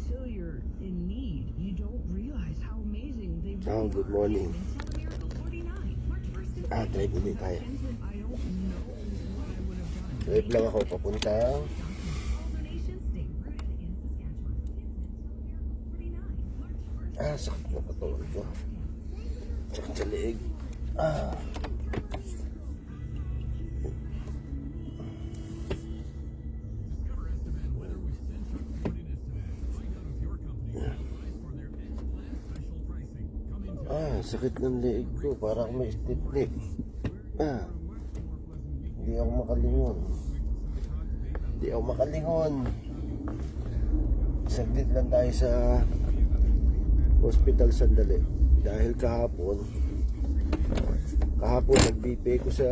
until you're in need, you don't realize how amazing they really Oh, good morning. And Miracle 49, March 1st is Ah, drive ulit tayo. Drive lang ako papunta. All donations stay rooted in Saskatchewan. Miracle 49, March 1st. Ah, sakit na katawan ko. Sakit sa leeg. Ah. Sakit ng leeg ko. Parang may stiff leg. Ah. Hindi ako makalingon. Hindi ako makalingon. Saglit lang tayo sa hospital sandali. Dahil kahapon, kahapon nag-BP ko sa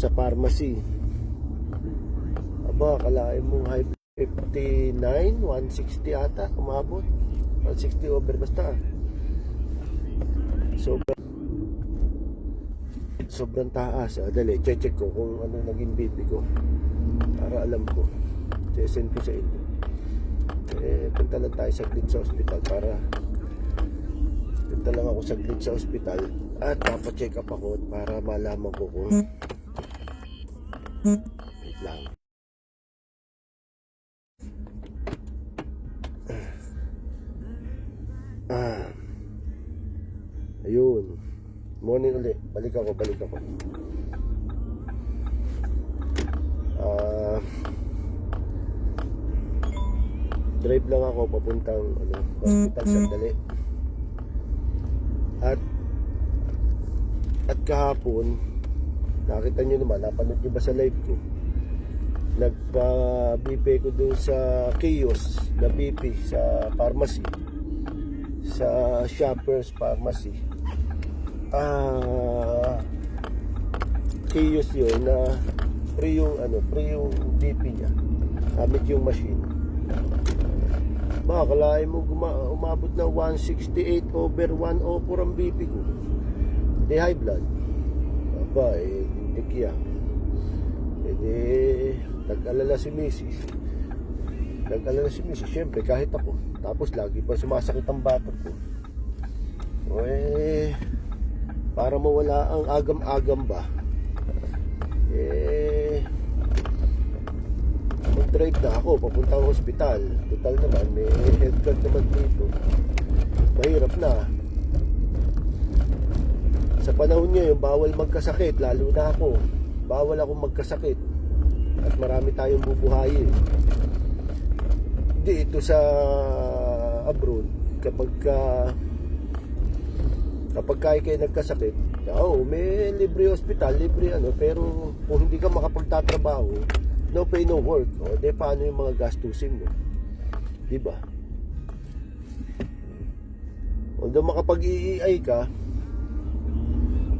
sa pharmacy. Aba, kalahin mong high 59, 160 ata, umabot. 160 over basta. Sobrang sobrang taas. Ah, dali, check ko kung ano naging BP ko. Para alam ko. send ko sa inyo. Eh, punta lang tayo saglit sa ospital para punta lang ako saglit sa ospital at papacheck up ako para malaman ko kung wait lang morning ulit balik ako balik ako ah drive lang ako papuntang ano, hospital sandali. At at kahapon, nakita nyo naman, napanood nyo ba sa live ko? Nagpa-BP ko dun sa kiosk na BP sa pharmacy. Sa Shoppers Pharmacy. Ah, kiosk yun na free yung ano, free yung BP niya. Gamit yung machine. Baka kalahin mo guma- umabot na 168 over 104 ang BP ko. Di high blood. Aba, eh, hindi yan. Eh, nag-alala si Mrs. Nag-alala si Mrs. Siyempre, kahit ako. Tapos lagi pa sumasakit ang batok ko. Eh, para mawala ang agam-agam ba? Eh, mag-drive na ako papuntang hospital. Total naman, may health card naman dito. Mahirap na. Sa panahon ngayon, bawal magkasakit, lalo na ako. Bawal akong magkasakit. At marami tayong bubuhayin. Dito sa abroad, kapag ka kapag kaya kayo nagkasakit, oo, may libre hospital, libre ano, pero kung hindi ka makapagtatrabaho, no pay no work. O, de paano yung mga gastusin mo? Di ba? Although makapag-EEI ka,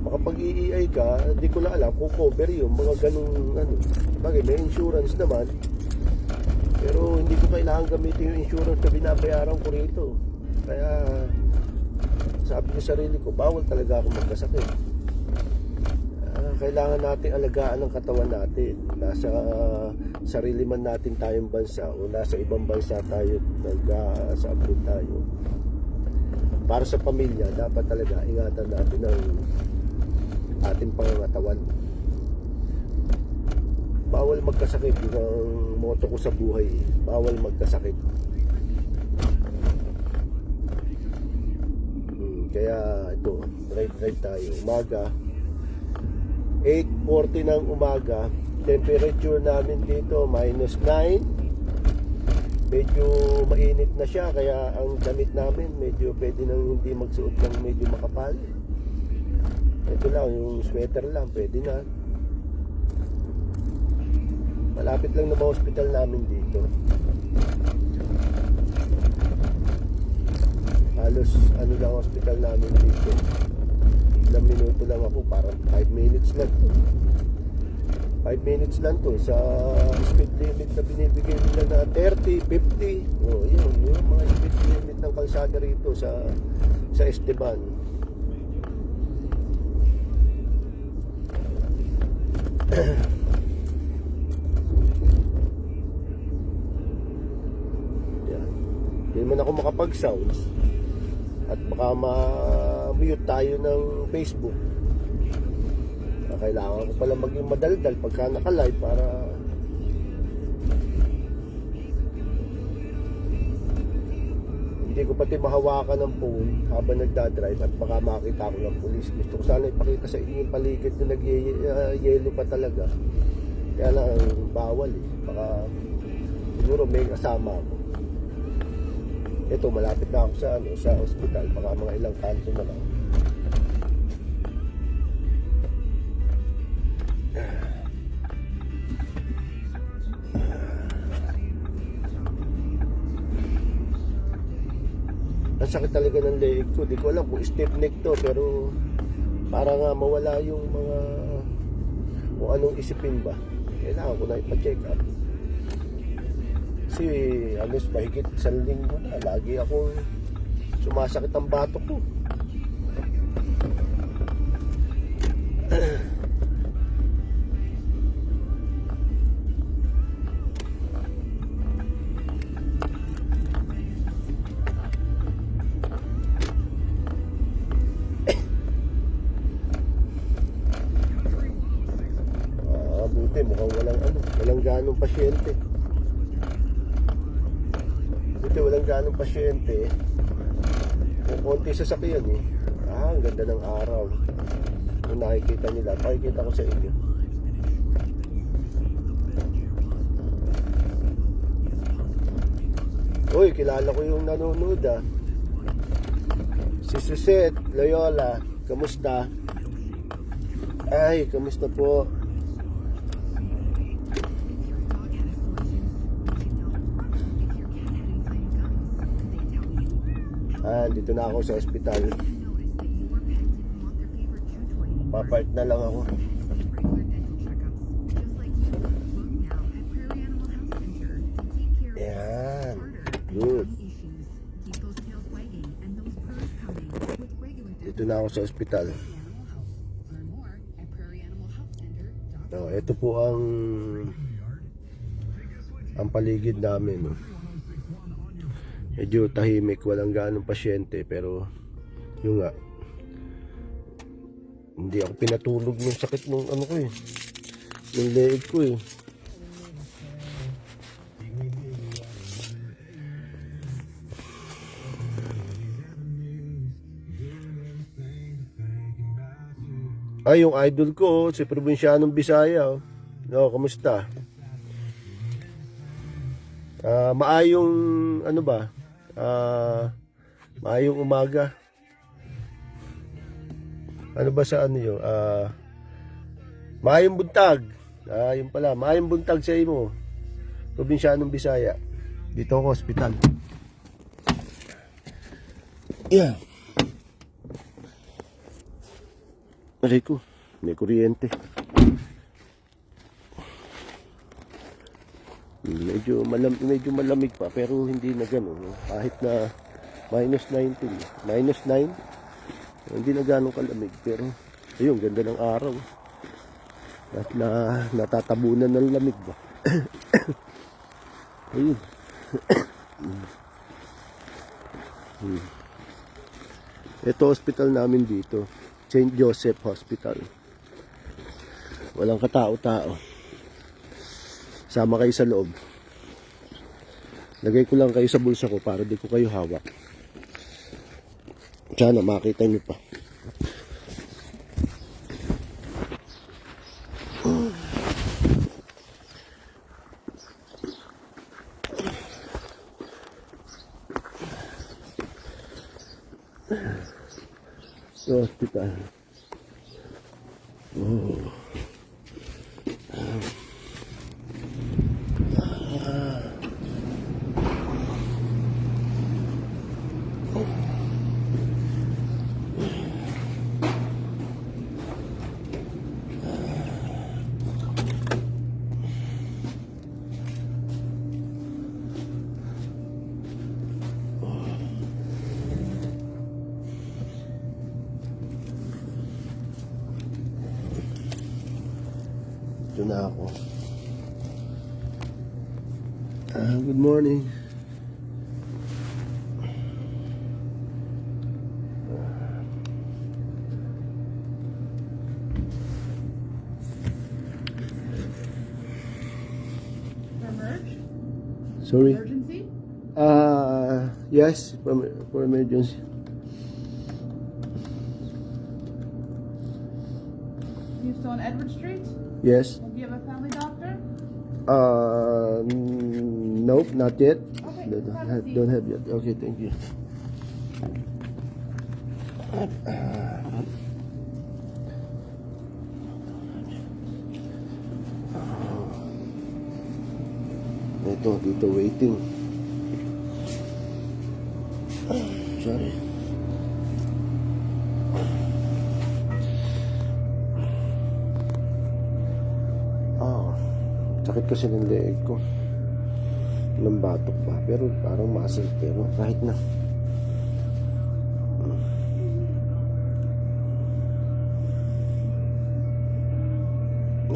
makapag-EEI ka, di ko na alam kung cover yung mga ganung ano. Bagay, may insurance naman. Pero hindi ko kailangan gamitin yung insurance na binabayaran ko rito. Kaya sabi ko sa sarili ko, bawal talaga ako magkasakit. Ah, kailangan natin alagaan ang katawan natin. Nasa ah, sarili man natin tayong bansa o nasa ibang bansa tayo, nag, ah, sa abroad tayo. Para sa pamilya, dapat talaga ingatan natin ang ating pangangatawan. Bawal magkasakit. Yun ang motto ko sa buhay. Bawal magkasakit. Hmm, kaya ito, drive-drive tayo. Umaga, 8.40 ng umaga. Temperature namin dito minus 9 medyo mainit na siya kaya ang damit namin medyo pwede nang hindi magsuot ng medyo makapal. Ito lang yung sweater lang pwede na. Malapit lang na hospital namin dito halos ano lang hospital namin dito. Ilang minuto lang ako parang 5 minutes lang. 5 minutes lang to sa speed limit na binibigay nila na 30, 50 oh, yun, yung mga speed limit ng kalsada rito sa sa Esteban. Yan. Naman ako makapag-sound. At baka ma-mute tayo ng Facebook. Ah, Kailangan ko pala maging madaldal pagka naka-live para hindi ko pati mahawakan ng phone habang nagdadrive at baka makita ko ng pulis. Gusto ko sana ipakita sa inyo yung paligid na nag-yellow pa talaga. Kaya lang bawal eh. Baka siguro may kasama ako. Ito, malapit na ako sa, ano, sa ospital. Baka mga ilang kanto na lang. Ang sakit talaga ng leeg ko. Di ko alam kung stiff neck to, pero para nga mawala yung mga kung anong isipin ba. Kailangan ko na ipa-check up. Kasi alos mahigit isang linggo na. Lagi akong sumasakit ang bato ko. Ah, buti mukhang walang ano, walang ganong pasyente. Walang ganong pasyente. Kung konti sasakyan eh. Ah, ang ganda ng araw. Kung nakikita nila, pakikita ko sa inyo. Uy, kilala ko yung nanonood ah. Si Suzette Loyola, kamusta? Ay, kamusta po? Ah, dito na ako sa ospital. Papart na lang ako. Yan. Good. Dito na ako sa ospital. Oh, ito po ang ang paligid namin. No? Medyo tahimik, walang ganong pasyente pero yung nga hindi ako pinatulog ng sakit ng ano ko eh. Ng leeg ko eh. Ay, yung idol ko, oh, si Provincianong Bisaya. Oh. No, kamusta? Ah, maayong ano ba? Ah, maayong umaga. Ano ba sa ano 'yo? Ah, maayong buntag. Ah, yun pala, maayong buntag sa imo. Probinsyanong Bisaya. Dito ako ospital. Yeah. Ko, may kuryente. Medyo, malam, medyo malamig pa pero hindi na gano'n. no? Kahit na minus 19, minus 9, hindi na gano'ng kalamig. Pero ayun, ganda ng araw. At na, natatabunan ng lamig ba. ayun. Hmm. Ito hospital namin dito. St. Joseph Hospital. Walang katao-tao. Sama kayo sa loob. Lagay ko lang kayo sa bulsa ko para di ko kayo hawak. Sana makita niyo pa. Sa hospital. Oh. dito na ako. Uh, good morning. Sorry. Emergency? Uh, yes, for, for emergency. You still on Edward Street? Yes. Uh, mm, nope, not yet. Okay, Don't have don't have yet. Okay, thank you. Ito, dito waiting. Sakit kasi ng leeg ko. Ng batok pa. Pero parang muscle. Pero kahit na.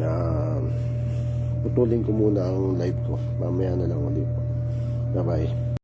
Ah, putulin ko muna ang live ko. Mamaya na lang ulit. Bye-bye.